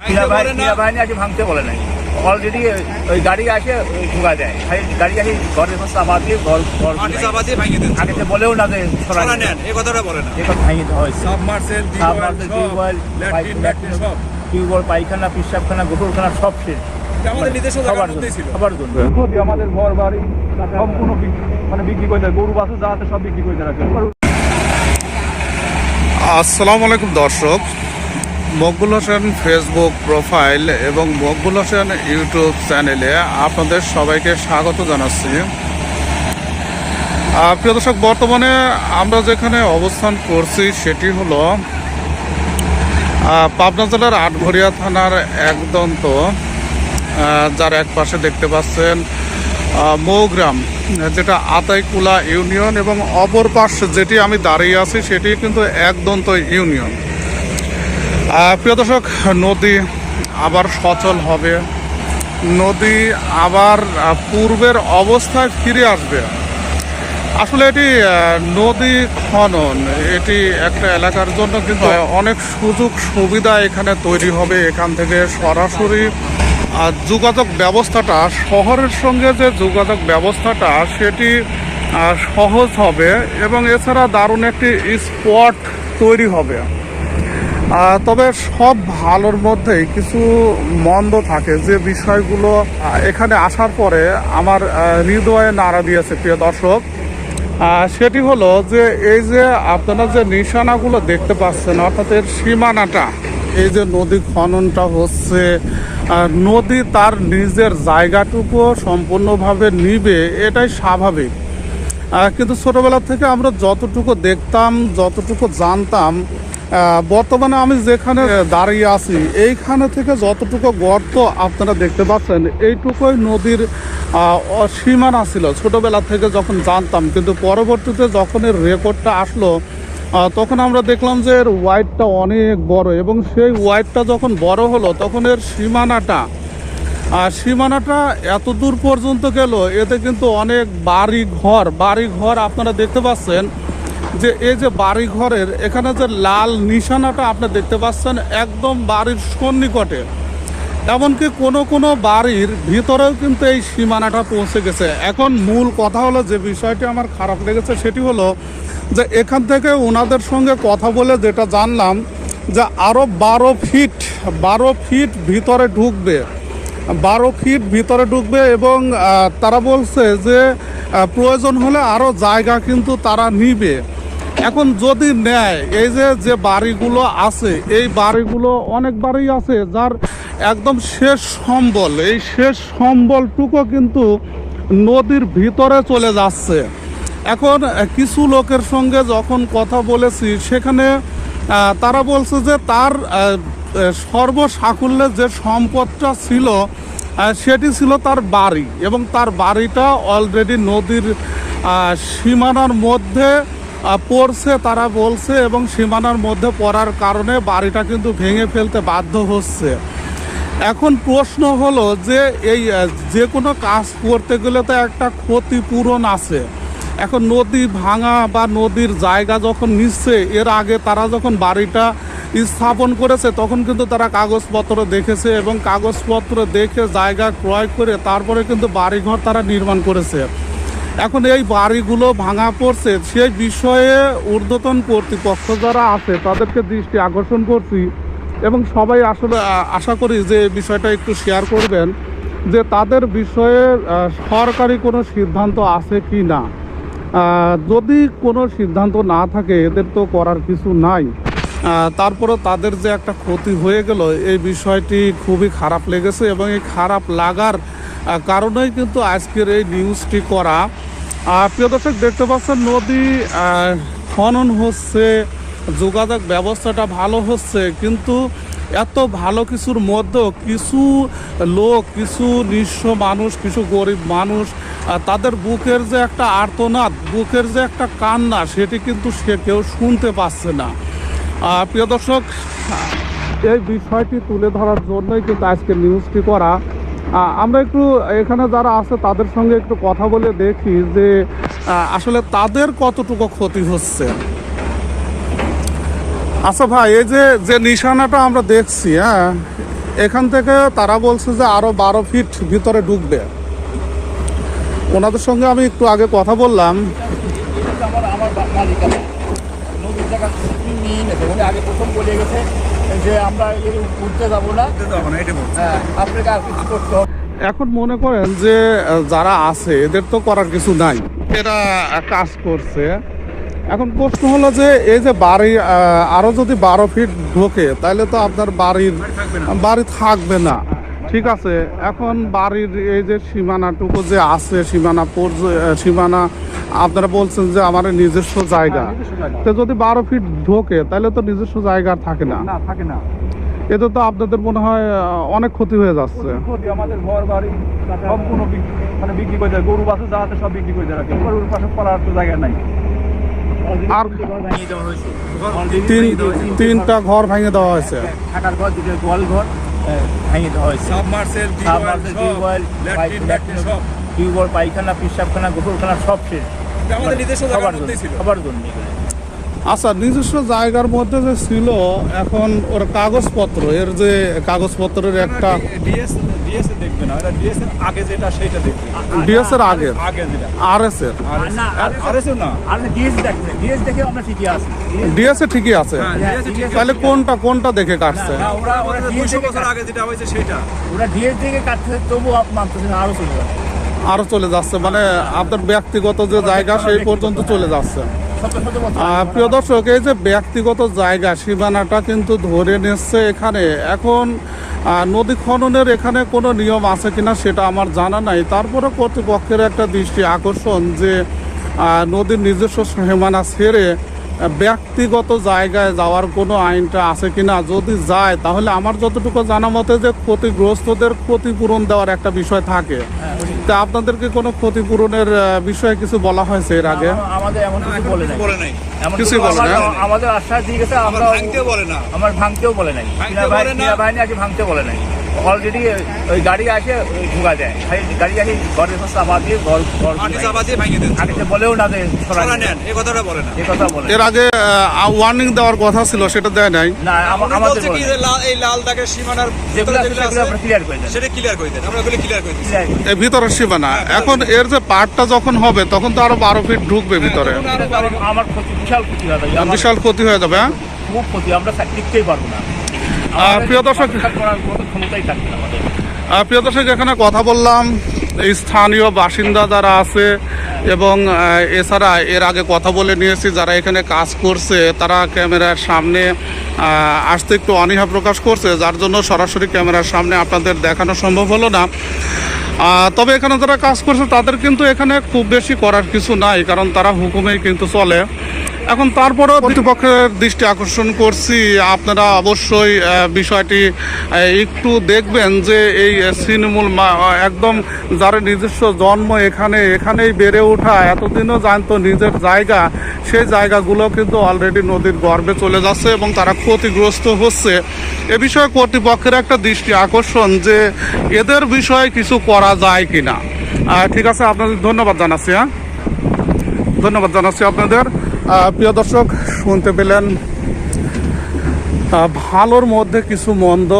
ক্রীড়া বলে বাহিনী না। ক্রীড়া বাহিনী আজকে ভাঙতে বলে নাই। অলরেডি ওই গাড়ি আসে ঢুকা দেয়। গাড়ি আসে ঘরের পাশে চাপা দিয়ে ঘর ঘর মাটি চাপা দিয়ে ভাঙিয়ে দিচ্ছে। আগে বলেও না যে এই কথাটা বলে না। ভাঙিয়ে দেওয়া হয়েছে। Submersible submersible, tube well, latrine latrine সব। টিউবওয়েল পায়খানা পিসাবখানা গোসলখানা সব শেষ। আমাদের নিজস্ব সবার জন্য ক্ষতি আমাদের ঘর বাড়ি সম্পূর্ণ মানে বিক্রি করে দেয়। গরু সব বিক্রি করে দেয় আসসালামু আলাইকুম দর্শক। মকবুল হোসেন ফেসবুক প্রোফাইল এবং মকবুল হোসেন ইউটিউব চ্যানেলে আপনাদের সবাইকে স্বাগত জানাচ্ছি। প্রিয় দর্শক, বর্তমানে আমরা যেখানে অবস্থান করছি সেটি হলো পাবনা জেলার আটঘরিয়া থানার একদন্ত যার এক পাশে দেখতে পাচ্ছেন মৌগ্রাম, যেটা আতাইকুলা ইউনিয়ন এবং অপর পাশ যেটি আমি দাঁড়িয়ে আছি সেটি কিন্তু একদন্ত ইউনিয়ন। প্রিয় দর্শক, নদী আবার সচল হবে। নদী আবার পূর্বের অবস্থায় ফিরে আসবে। আসলে এটি নদী খনন, এটি একটা এলাকার জন্য কিন্তু অনেক সুযোগ সুবিধা এখানে তৈরি হবে। এখান থেকে সরাসরি যোগাযোগ ব্যবস্থাটা, শহরের সঙ্গে যে যোগাযোগ ব্যবস্থাটা, সেটি সহজ হবে এবং এছাড়া দারুণ একটি স্পট তৈরি হবে। তবে সব ভালোর মধ্যেই কিছু মন্দ থাকে যে বিষয়গুলো এখানে আসার পরে আমার হৃদয়ে নাড়া দিয়েছে প্রিয় দর্শক। সেটি হলো যে এই যে আপনারা যে নিশানাগুলো দেখতে পাচ্ছেন, অর্থাৎ এর সীমানাটা, এই যে নদী খননটা হচ্ছে নদী তার নিজের জায়গাটুকু সম্পূর্ণভাবে নিবে, এটাই স্বাভাবিক। কিন্তু ছোটবেলা থেকে আমরা যতটুকু দেখতাম, যতটুকু জানতাম বর্তমানে আমি যেখানে দাঁড়িয়ে আছি, এইখানে থেকে যতটুকু গর্ত আপনারা দেখতে পাচ্ছেন, এইটুকুই নদীর সীমানা ছিল ছোটবেলা থেকে যখন জানতাম। কিন্তু পরবর্তীতে যখন এর রেকর্ডটা আসলো তখন আমরা দেখলাম যে এর ওয়াইডটা অনেক বড় এবং সেই ওয়াইডটা যখন বড় হলো, তখন এর সীমানাটা আর সীমানাটা এত দূর পর্যন্ত গেল। এতে কিন্তু অনেক বাড়ি ঘর বাড়ি ঘর আপনারা দেখতে পাচ্ছেন। যে এই যে বাড়ি ঘরের এখানে যে লাল নিশানাটা আপনি দেখতে পাচ্ছেন, একদম বাড়ির সন্নিকটে। এমনকি কোনো কোনো বাড়ির ভিতরেও কিন্তু এই সীমানাটা পৌঁছে গেছে। এখন মূল কথা হলো যে বিষয়টি আমার খারাপ লেগেছে, সেটি হলো যে এখান থেকে ওনাদের সঙ্গে কথা বলে যেটা জানলাম যে আরও বারো ফিট বারো ফিট ভিতরে ঢুকবে। বারো ফিট ভিতরে ঢুকবে এবং তারা বলছে যে প্রয়োজন হলে আরও জায়গা কিন্তু তারা নিবে। এখন যদি নেয় এই যে যে বাড়িগুলো আছে এই বাড়িগুলো অনেক বাড়ি আছে যার একদম শেষ সম্বল। এই শেষ সম্বলটুকু কিন্তু নদীর ভিতরে চলে যাচ্ছে। এখন কিছু লোকের সঙ্গে যখন কথা বলেছি সেখানে তারা বলছে যে তার আহ, আহ, সর্বসাকুল্যে যে সম্পদটা ছিল সেটি ছিল তার বাড়ি। এবং তার বাড়িটা অলরেডি নদীর সীমানার মধ্যে পড়ছে, তারা বলছে এবং সীমানার মধ্যে পড়ার কারণে বাড়িটা কিন্তু ভেঙে ফেলতে বাধ্য হচ্ছে। এখন প্রশ্ন হলো যে এই যে কোনো কাজ করতে গেলে তো একটা ক্ষতিপূরণ আছে। এখন নদী ভাঙা বা নদীর জায়গা যখন নিচ্ছে, এর আগে তারা যখন বাড়িটা স্থাপন করেছে, তখন কিন্তু তারা কাগজপত্র দেখেছে এবং কাগজপত্র দেখে জায়গা ক্রয় করে তারপরে কিন্তু বাড়িঘর তারা নির্মাণ করেছে। এখন এই বাড়িগুলো ভাঙা পড়ছে সেই বিষয়ে ঊর্ধ্বতন কর্তৃপক্ষ যারা আছে তাদেরকে দৃষ্টি আকর্ষণ করছি এবং সবাই আসলে আশা করি যে বিষয়টা একটু শেয়ার করবেন যে তাদের বিষয়ে সরকারি কোনো সিদ্ধান্ত আছে কি না। যদি কোনো সিদ্ধান্ত না থাকে, এদের তো করার কিছু নাই। তারপরে তাদের যে একটা ক্ষতি হয়ে গেল, এই বিষয়টি খুবই খারাপ লেগেছে এবং এই খারাপ লাগার কারণেই কিন্তু আজকের এই নিউজটি করা। প্রিয় দর্শক, দেখতে পাচ্ছেন নদী খনন হচ্ছে, যোগাযোগ ব্যবস্থাটা ভালো হচ্ছে, কিন্তু এত ভালো কিছুর মধ্যেও কিছু লোক, কিছু নিঃস্ব মানুষ, কিছু গরিব মানুষ তাদের বুকের যে একটা আর্তনাদ, বুকের যে একটা কান্না, সেটি কিন্তু সে কেউ শুনতে পাচ্ছে না। প্রিয় দর্শক এই বিষয়টি তুলে ধরার জন্যই কিন্তু আজকে নিউজটি করা। আমরা একটু এখানে যারা আছে তাদের সঙ্গে একটু কথা বলে দেখি যে আসলে তাদের কতটুকু ক্ষতি হচ্ছে। আচ্ছা ভাই, এই যে যে নিশানাটা আমরা দেখছি হ্যাঁ এখান থেকে তারা বলছে যে আরও বারো ফিট ভিতরে ঢুকবে। ওনাদের সঙ্গে আমি একটু আগে কথা বললাম। আমার মালিক আগে প্রথম বলে গেছে। যে আমরা উঠতে যাব না। যাব না, এটা বলছি। হ্যাঁ, আপনাকে আর কিছু করতে হবে। এখন মনে করেন যে যারা আছে এদের তো করার কিছু নাই। এরা কাজ করছে। এখন প্রশ্ন হলো যে এই যে বাড়ি আরও আরও যদি বারো ফিট ঢোকে তাহলে তো আপনার বাড়ির বাড়ি থাকবে না। ঠিক আছে এখন বাড়ির এই যে সীমানাটুকু যে আছে সীমানা সীমানা আপনারা বলছেন যে আমার নিজস্ব জায়গা তো যদি বারো ফিট ঢোকে তাহলে তো নিজস্ব জায়গা আর থাকে না না থাকে না এতে তো আপনাদের মনে হয় অনেক ক্ষতি হয়ে যাচ্ছে ক্ষতি আমাদের ঘর বাড়ি সম্পূর্ণ বিক্রি মানে বিক্রি করে দেয় গরু বাছুর যা আছে সব বিক্রি করে দেয় রাখে গরুর পাশে তো জায়গা নাই আর তিনটা ঘর ভেঙে দেওয়া হয়েছে থাকার ঘর দুটো গোয়াল ঘর ভেঙে দেওয়া হয়েছে সাবমার্সেল, সাবমার্সেল, সব, tube well, latrine, pipe- latrine, সব। টিউবওয়েল পায়খানা পিসাবখানা গোসলখানা সব শেষ আমাদের নিজস্ব সবার জন্য। সবার জন্য। আচ্ছা নিজস্ব জায়গার মধ্যে যে ছিল এখন ওর কাগজপত্র এর যে কাগজপত্রের একটা ডিএস ডিএস দেখবে না। এর আগে দেখবে। ডিএস এর আগে? আগে যেটা। আর এস এর না, আর- আর এসে না? আর ডিএস দেখবেন ডিএস দেখে আমরা ঠিকই এ ঠিকই আছে। তাহলে কোনটা কোনটা দেখে কাটছে? ওরা ওরা আমাদের ডিএস 200 দেখে বছর আগে যেটা হয়েছে সেটা ওরা ডিএস দেখে কাটছে তবু মানতেছে না আরও চলে যাচ্ছে। আরও চলে যাচ্ছে মানে আপনার ব্যক্তিগত যে জায়গা সেই পর্যন্ত চলে যাচ্ছে। প্রিয় দর্শক, এই যে ব্যক্তিগত জায়গা, সীমানাটা কিন্তু ধরে নিচ্ছে এখানে। এখন নদী খননের এখানে কোনো নিয়ম আছে কিনা সেটা আমার জানা নাই। তারপরে কর্তৃপক্ষের একটা দৃষ্টি আকর্ষণ যে নদীর নিজস্ব সীমানা ছেড়ে ব্যক্তিগত জায়গায় যাওয়ার কোনো আইনটা আছে কিনা? যদি যায় তাহলে আমার যতটুকু জানা মতে যে ক্ষতিগ্রস্তদের ক্ষতিপূরণ দেওয়ার একটা বিষয় থাকে। তা আপনাদেরকে কোনো ক্ষতিপূরণের বিষয়ে কিছু বলা হয়েছে এর আগে? আমা- আমাদের এমন কিছু বলে নাই। কিছুই বলে না? আমাদের আশ্বাস দিয়ে গেছে আমরা ভাঙতেও বলে না। আমার ভাঙতেও বলে নাই। বাহিনী। আগে ভাঙতে বলে নাই। অলরেডি ওই গাড়ি আসে ঢুকা যায় গাড়ি আসে ঘরের আবার দিয়ে ঘর ঘর চাপা দিয়ে ভেঙে দিচ্ছে আগে বলেও না যে সরা সরা নেন এই কথাটা বলে না। এই কথা বলে এর আগে ওয়ার্নিং দেওয়ার কথা ছিল সেটা দেয় নাই। না আমাদের কি এই লাল দাগের সীমানার যেগুলো ভিতরে ক্লিয়ার করে দেন। সেটা ক্লিয়ার করে দেন। আমরা ওগুলো ক্লিয়ার করে। এই ভিতরের সীমানা। এখন এর যে পার্টটা যখন হবে তখন তো আরও বারো ফিট ঢুকবে ভিতরে। আরও এটা আমার- আমার ক্ষতি বিশাল ক্ষতি হবে আমার বিশাল ক্ষতি হয়ে যাবে হ্যাঁ? খুব ক্ষতি আমরা টিকতেই পারব না। প্রিয় দর্শক- করার ক্ষমতাই থাকবে না আমাদের। প্রিয় দর্শক এখানে কথা বললাম স্থানীয় বাসিন্দা যারা আছে এবং এছাড়া এর আগে কথা বলে নিয়েছি যারা এখানে কাজ করছে তারা ক্যামেরার সামনে আসতে একটু অনীহা প্রকাশ করছে যার জন্য সরাসরি ক্যামেরার সামনে আপনাদের দেখানো সম্ভব হলো না। তবে এখানে যারা কাজ করছে তাদের কিন্তু এখানে খুব বেশি করার কিছু নাই কারণ তারা হুকুমেই কিন্তু চলে। এখন তারপরেও কর্তৃপক্ষের দৃষ্টি আকর্ষণ করছি। আপনারা অবশ্যই বিষয়টি একটু দেখবেন যে এই তৃণমূল মা- একদম যার নিজস্ব জন্ম এখানে, এখানেই বেড়ে ওঠা, এতদিনও জানতো নিজের জায়গা সেই জায়গাগুলো কিন্তু অলরেডি নদীর গর্ভে চলে যাচ্ছে এবং তারা ক্ষতিগ্রস্ত হচ্ছে। এ বিষয়ে কর্তৃপক্ষের একটা দৃষ্টি আকর্ষণ যে এদের বিষয়ে কিছু করা যায় কি না ঠিক আছে, আপনাদের ধন্যবাদ জানাচ্ছি হ্যাঁ? ধন্যবাদ জানাচ্ছি আপনাদের। প্রিয় দর্শক, শুনতে পেলেন ভালোর মধ্যে কিছু মন্দ,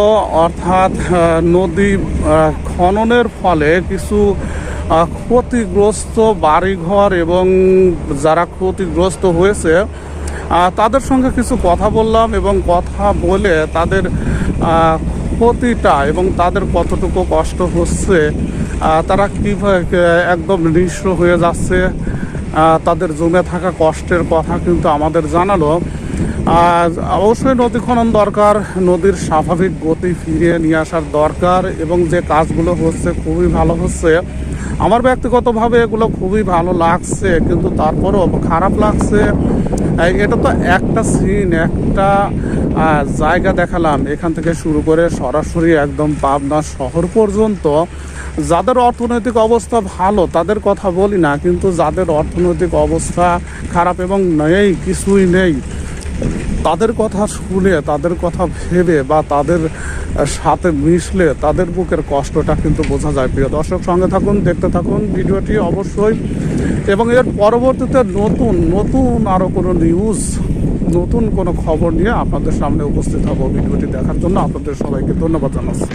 অর্থাৎ নদী খননের ফলে কিছু ক্ষতিগ্রস্ত বাড়িঘর এবং যারা ক্ষতিগ্রস্ত হয়েছে তাদের সঙ্গে কিছু কথা বললাম এবং কথা বলে তাদের ক্ষতিটা এবং তাদের কতটুকু কষ্ট হচ্ছে তারা কীভাবে একদম নিঃস্ব হয়ে যাচ্ছে তাদের জমে থাকা কষ্টের কথা কিন্তু আমাদের জানালো। অবশ্যই নদী খনন দরকার, নদীর স্বাভাবিক গতি ফিরিয়ে নিয়ে আসার দরকার এবং যে কাজগুলো হচ্ছে খুবই ভালো হচ্ছে। আমার ব্যক্তিগতভাবে এগুলো খুবই ভালো লাগছে, কিন্তু তারপরেও খারাপ লাগছে। এটা তো একটা সিন একটা জায়গা দেখালাম। এখান থেকে শুরু করে সরাসরি একদম পাবনা শহর পর্যন্ত। যাদের অর্থনৈতিক অবস্থা ভালো, তাদের কথা বলি না, কিন্তু যাদের অর্থনৈতিক অবস্থা খারাপ এবং নেই, কিছুই নেই, তাদের কথা শুনে, তাদের কথা ভেবে বা তাদের সাথে মিশলে তাদের বুকের কষ্টটা কিন্তু বোঝা যায়। প্রিয় দর্শক, সঙ্গে থাকুন, দেখতে থাকুন ভিডিওটি অবশ্যই। এবং এর পরবর্তীতে নতুন নতুন আরও কোনো নিউজ নতুন কোনো খবর নিয়ে আপনাদের সামনে উপস্থিত হব ভিডিওটি দেখার জন্য। আপনাদের সবাইকে ধন্যবাদ জানাচ্ছি।